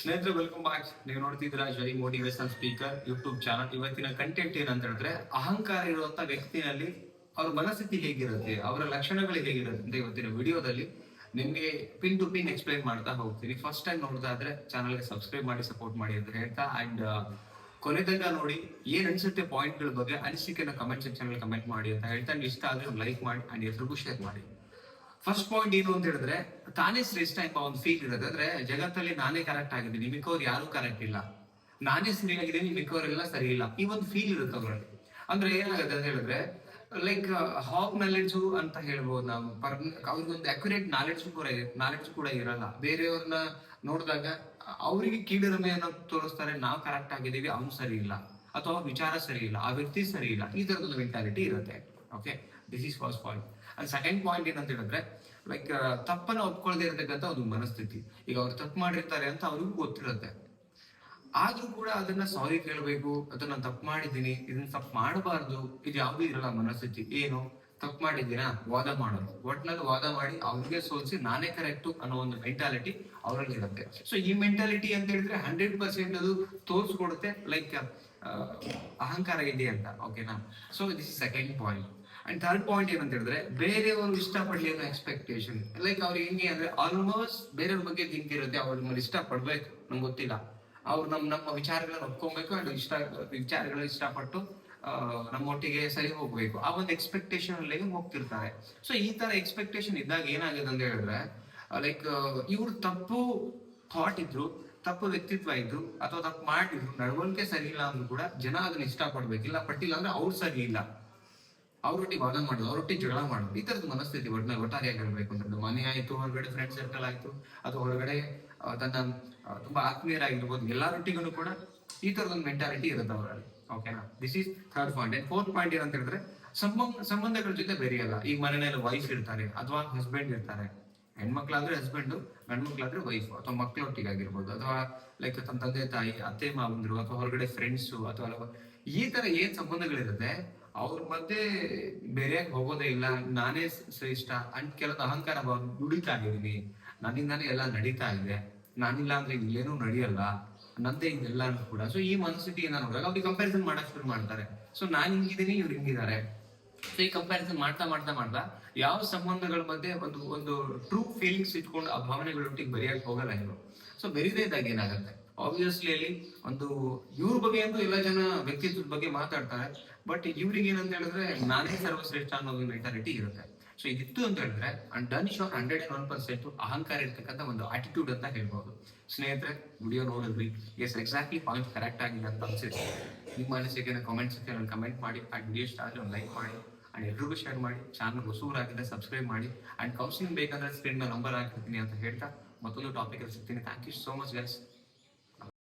ಸ್ನೇಹಿತರೆ welcome back ನೀವು ನೋಡ್ತಿದ್ದೀರಾ Jai motivation speaker YouTube channel ಇವತ್ತಿನ ಕಂಟೆಂಟ್ ಏನಂತ ಹೇಳಿದ್ರೆ, ಅಹಂಕಾರ ಇರುವಂತ ವ್ಯಕ್ತಿನಲ್ಲಿ ಅವ್ರ ಮನಸ್ಥಿತಿ ಹೇಗಿರುತ್ತೆ, ಅವರ ಲಕ್ಷಣಗಳು ಹೇಗಿರುತ್ತೆ ಅಂತ ಇವತ್ತಿನ ವಿಡಿಯೋದಲ್ಲಿ ನಿಮ್ಗೆ ಪಿನ್ ಟು ಪಿನ್ ಎಕ್ಸ್ಪ್ಲೈನ್ ಮಾಡ್ತಾ ಹೋಗ್ತೀನಿ. ಫಸ್ಟ್ ಟೈಮ್ ನೋಡ್ತಾ ಇದ್ರೆ ಚಾನಲ್ಗೆ ಸಬ್ಸ್ಕ್ರೈಬ್ ಮಾಡಿ ಸಪೋರ್ಟ್ ಮಾಡಿ ಅಂತ ಹೇಳ್ತಾ ಅಂಡ್ ಕೊನೆ ತನಕ ನೋಡಿ ಏನ್ ಅನ್ಸುತ್ತೆ ಪಾಯಿಂಟ್ಗಳ ಬಗ್ಗೆ ಅನಿಸಿಕೆನ ಕಮೆಂಟ್ ಸೆಕ್ಷನ್ ಕಮೆಂಟ್ ಮಾಡಿ ಅಂತ ಹೇಳ್ತಾ. ಇಷ್ಟ ಆದ್ರೆ ಲೈಕ್ ಮಾಡಿ ಅಂಡ್ ಎಲ್ರಿಗೂ ಶೇರ್ ಮಾಡಿ. ಫಸ್ಟ್ ಪಾಯಿಂಟ್ ಏನು ಅಂತ ಹೇಳಿದ್ರೆ, ತಾನೇ ಶ್ರೇಷ್ಠ ಎಂಬ ಒಂದು ಫೀಲ್ ಇರುತ್ತೆ ಅಂದ್ರೆ ಜಗತ್ತಲ್ಲಿ ನಾನೇ ಕರೆಕ್ಟ್ ಆಗಿದ್ದೀನಿ. ಮಿಕ್ಕವ್ರು ಯಾರು ಕರೆಕ್ಟ್ ಇಲ್ಲ. ನಾನೇ ಸರಿ ಆಗಿದ್ದೀನಿ ಮಿಕ್ಕವರೆಲ್ಲ ಸರಿ ಇಲ್ಲ. ಈ ಒಂದು ಫೀಲ್ ಇರುತ್ತೆ ಅವರಲ್ಲಿ. ಅಂದ್ರೆ ಏನಾಗುತ್ತೆ ಅಂತ ಹೇಳಿದ್ರೆ ಲೈಕ್ ಹಾಕ್ ನಾಲೆಡ್ಜು ಅಂತ ಹೇಳ್ಬೋದು ನಾವು. ಪರ್, ಅವ್ರಿಗೊಂದು ಅಕ್ಯುರೇಟ್ ನಾಲೆಡ್ಜ್ ಕೂಡ ನಾಲೆಡ್ಜ್ ಕೂಡ ಇರಲ್ಲ. ಬೇರೆಯವ್ರನ್ನ ನೋಡಿದಾಗ, ಅವರಿಗೆ ಕೀಳಿರಮೆಯನ್ನು ತೋರಿಸ್ತಾರೆ, ನಾವು ಕರೆಕ್ಟ್ ಆಗಿದ್ದೀವಿ, ಅವ್ನು ಸರಿ ಇಲ್ಲ. ಅಥವಾ ವಿಚಾರ ಸರಿ ಇಲ್ಲ, ಆ ವ್ಯಕ್ತಿ ಸರಿ ಇಲ್ಲ. ಈ ತರದ ಮೆಂಟಾಲಿಟಿ ಇರುತ್ತೆ. Okay this is first point and second point ಏನಂತ ಹೇಳಿದ್ರೆ ಲೈಕ್ ತಪ್ಪನ್ನ ಒಪ್ಕೊಳ್ದೇ ಇರತಕ್ಕಂಥ ಒಂದು ಮನಸ್ಥಿತಿ. ಈಗ ಅವ್ರು ತಪ್ಪು ಮಾಡಿರ್ತಾರೆ ಅಂತ ಅವ್ರಿಗೂ ಗೊತ್ತಿರುತ್ತೆ. ಆದ್ರೂ ಕೂಡ ಅದನ್ನ ಸಾರಿ ಕೇಳಬೇಕು ಅದನ್ನ ತಪ್ಪು ಮಾಡಿದ್ದೀನಿ, ಇದನ್ನ ತಪ್ಪು ಮಾಡಬಾರ್ದು, ಇದು ಯಾವ್ದು ಇರಲ್ಲ ಮನಸ್ಥಿತಿ. ಏನು? ತಪ್ಪು ಮಾಡಿದ್ದೀರಾ? ವಾದ ಮಾಡೋದು. ಒಟ್ನಲ್ಲಿ ವಾದ ಮಾಡಿ ಅವ್ರಿಗೆ ಸೋಲಿಸಿ ನಾನೇ ಕರೆಕ್ಟು ಅನ್ನೋ ಒಂದು ಮೆಂಟಾಲಿಟಿ ಅವರಲ್ಲಿ ಇರುತ್ತೆ. ಸೊ ಈ ಮೆಂಟಾಲಿಟಿ ಅಂತ ಹೇಳಿದ್ರೆ ಹಂಡ್ರೆಡ್ ಪರ್ಸೆಂಟ್ ಅದು ತೋರಿಸ್ಕೊಡುತ್ತೆ ಲೈಕ್ ಅಹಂಕಾರ ಇದೆ ಅಂತ. ಓಕೆನಾ so this is second point and third point ಏನಂತ ಹೇಳಿದ್ರೆ ಬೇರೆಯವರು ಇಷ್ಟಪಡಲಿ ಅನ್ನೋ ಎಕ್ಸ್ಪೆಕ್ಟೇಷನ್ ಲೈಕ್ ಅವ್ರಿಗೆ ಹೆಂಗೆ ಅಂದ್ರೆ ಆಲ್ಮೋಸ್ಟ್ ಬೇರೆಯವ್ರ ಬಗ್ಗೆ ಥಿಂಕ್ ಇರುತ್ತೆ, ಅವ್ರ ಮೇಲೆ ಇಷ್ಟ ಪಡ್ಬೇಕು ನಂಗೆ ಗೊತ್ತಿಲ್ಲ. ಅವ್ರು ನಮ್ಮ ನಮ್ಮ ವಿಚಾರಗಳನ್ನ ಒಪ್ಕೊಬೇಕು ಅಂಡ್ ಇಷ್ಟ, ವಿಚಾರಗಳು ಇಷ್ಟಪಟ್ಟು ನಮ್ಮ ನಮ್ಮೊಟ್ಟಿಗೆ ಸರಿ ಹೋಗ್ಬೇಕು. ಆ ಒಂದು ಎಕ್ಸ್ಪೆಕ್ಟೇಷನ್ ಅಲ್ಲಿ ಹೋಗ್ತಿರ್ತಾರೆ. ಸೊ ಈ ತರ ಎಕ್ಸ್ಪೆಕ್ಟೇಷನ್ ಇದ್ದಾಗ ಏನಾಗಿದೆ ಅಂತ ಹೇಳಿದ್ರೆ ಲೈಕ್ ಇವ್ರು ತಪ್ಪು ಥಾಟ್ ಇದ್ರು, ತಪ್ಪು ವ್ಯಕ್ತಿತ್ವ ಇದ್ರು, ಅಥವಾ ತಪ್ಪು ಮಾಡಿದ್ರು, ನಡವಳಿಕೆ ಸರಿ ಇಲ್ಲ ಅಂದ್ರೂ ಕೂಡ ಜನ ಅದನ್ನ ಇಷ್ಟಪಡ್ಬೇಕಿಲ್ಲ. ಪಟ್ಟಿಲ್ಲ ಅಂದ್ರೆ ಅವ್ರು ಸರಿ ಇಲ್ಲ. ಅವ್ರೊಟ್ಟಿಗೆ ವಾದ ಮಾಡೋದು ಅವ್ರೊಟ್ಟಿಗೆ ಜಗಳ ಮಾಡೋದು. ಈ ತರದ ಮನಸ್ಥಿತಿ ಒಟ್ಟಿನಲ್ಲಿ ಒಟ್ಟಾರೆಯಾಗಿರ್ಬೇಕು ಅಂತ ಮನೆ ಆಯ್ತು, ಹೊರಗಡೆ ಫ್ರೆಂಡ್ ಸರ್ಕಲ್ ಆಯ್ತು ಅಥವಾ ಹೊರಗಡೆ ತನ್ನ ತುಂಬಾ ಆತ್ಮೀಯರಾಗಿರ್ಬೋದು. ಎಲ್ಲಾರೊಟ್ಟಿಗೂ ಕೂಡ ಈ ತರದೊಂದು ಮೆಂಟಾಲಿಟಿ ಇರುತ್ತೆ ಅವರಲ್ಲಿ. ಓಕೆನಾ this is third point and fourth point ಏನಂತ ಹೇಳಿದ್ರೆ ಸಂಬಂಧ ಸಂಬಂಧಗಳ ಜೊತೆ ಬೇರೆಯಲ್ಲ. ಈಗ ಮನೆಯಲ್ಲಿ ವೈಫ್ ಇರ್ತಾರೆ, ಅಥವಾ ಹಸ್ಬೆಂಡ್ ಇರ್ತಾರೆ. ಹೆಣ್ಮಕ್ಳಾದ್ರೆ ಹಸ್ಬೆಂಡ್ ಗಂಡ್ಮಕ್ಳಾದ್ರೆ ವೈಫ್ ಅಥವಾ ಮಕ್ಳೊಟ್ಟಿಗೆ ಆಗಿರ್ಬೋದು ಅಥವಾ ಲೈಕ್ ತಮ್ಮ ತಂದೆ, ತಾಯಿ, ಅತ್ತೆ, ಮಾವಂದ್ರು ಅಥವಾ ಹೊರಗಡೆ ಫ್ರೆಂಡ್ಸು ಅಥವಾ ಈ ತರ ಏನ್ ಸಂಬಂಧಗಳಿರುತ್ತೆ? ಅವ್ರ ಮಧ್ಯೆ ಬೇರೆಯಾಗಿ ಹೋಗೋದೇ ಇಲ್ಲ. ನಾನೇ ಶ್ರೇಷ್ಠ ಅಂಡ್ ಕೆಲವೊಂದು ಅಹಂಕಾರ ದುಡಿತಾ ಇದೀನಿ ನನ್ನಿಂದಾನೇ ಎಲ್ಲ ನಡೀತಾ ಇದೆ. ನಾನಿಲ್ಲ ಅಂದ್ರೆ ಏನೂ ನಡೆಯಲ್ಲ. ನಂದೇ ಇದೆಲ್ಲ ಕೂಡ. ಸೊ ಈ ಮನಸ್ಥಿತಿಯಿಂದ ನೋಡಿದಾಗ ಅವ್ರಿಗೆ ಕಂಪ್ಯಾರಿಸನ್ ಮಾಡಕ್ ಶುರು ಮಾಡ್ತಾರೆ. ಸೊ ನಾನು ಹಿಂಗಿದ್ದೀನಿ, ಇವ್ರು ಹಿಂಗಿದ್ದಾರೆ. ಸೊ ಈ ಕಂಪ್ಯಾರಿಸನ್ ಮಾಡ್ತಾ ಮಾಡ್ತಾ ಮಾಡ್ತಾ, ಯಾವ ಸಂಬಂಧಗಳ ಮಧ್ಯೆ ಒಂದು ಒಂದು ಟ್ರೂ ಫೀಲಿಂಗ್ಸ್ ಇಟ್ಕೊಂಡು ಆ ಭಾವನೆಗಳೊಟ್ಟಿಗೆ ಬರೆಯಕ್ಕೆ ಹೋಗಲ್ಲ ಇವರು ಸೊ ಬೆರೀದೇ ಇದ್ದಾಗ ಏನಾಗುತ್ತೆ? ಆಬ್ವಿಯಸ್ಲಿ ಅಲ್ಲಿ ಒಂದು, ಇವ್ರ ಬಗ್ಗೆ ಅಂತೂ ಎಲ್ಲ ಜನ ವ್ಯಕ್ತಿತ್ವದ ಬಗ್ಗೆ ಮಾತಾಡ್ತಾರೆ ಬಟ್ ಇವ್ರಿಗೆ ಏನಂತ ಹೇಳಿದ್ರೆ ನಾನೇ ಸರ್ವಶ್ರೇಷ್ಠ ಅನ್ನೋದು ಮೆಂಟಾಲಿಟಿ ಇರುತ್ತೆ. ಸೊ ಇದಿತ್ತು ಅಂತ ಹೇಳಿದ್ರೆ and done sure hundred and one percent ಅಹಂಕಾರ ಇರ್ತಕ್ಕಂಥ ಒಂದು ಆಟಿಟ್ಯೂಡ್ ಅಂತ ಹೇಳ್ಬೋದು. ಸ್ನೇಹಿತರೆ ವಿಡಿಯೋ ನೋಡಿದ್ರಿ. ಎಸ್ ಎಕ್ಸಾಕ್ಟ್ಲಿ ಪಾಯಿಂಟ್ ಕರೆಕ್ಟ್ ಆಗಿದೆ ಅಂತ ಅನ್ಸುತ್ತೆ ನಿಮ್ಮ ಅನಿಸಿಕೆನ ಕಾಮೆಂಟ್ ಸೆಕ್ಷನ್ ಕಮೆಂಟ್ ಮಾಡಿ ಅಂಡ್ ವಿಡಿಯೋ ಒಂದು ಲೈಕ್ ಮಾಡಿ. ಅಂಡ್ ಎಲ್ರಿಗೂ ಶೇರ್ ಮಾಡಿ ಚಾನಲ್ ಹೊಸೂರಾಗಿದೆ ಸಬ್ಸ್ಕ್ರೈಬ್ ಮಾಡಿ ಅಂಡ್ ಕೌನ್ಸಿಲಿಂಗ್ ಬೇಕಂದ್ರೆ ಸ್ಕ್ರೀನ್ ಮೇಲೆ ನಂಬರ್ ಹಾಕಿರ್ತೀನಿ ಅಂತ ಹೇಳ್ತಾ ಮತ್ತೊಂದು ಟಾಪಿಕ್ ಸಿಗ್ತೀನಿ. Thank you so much guys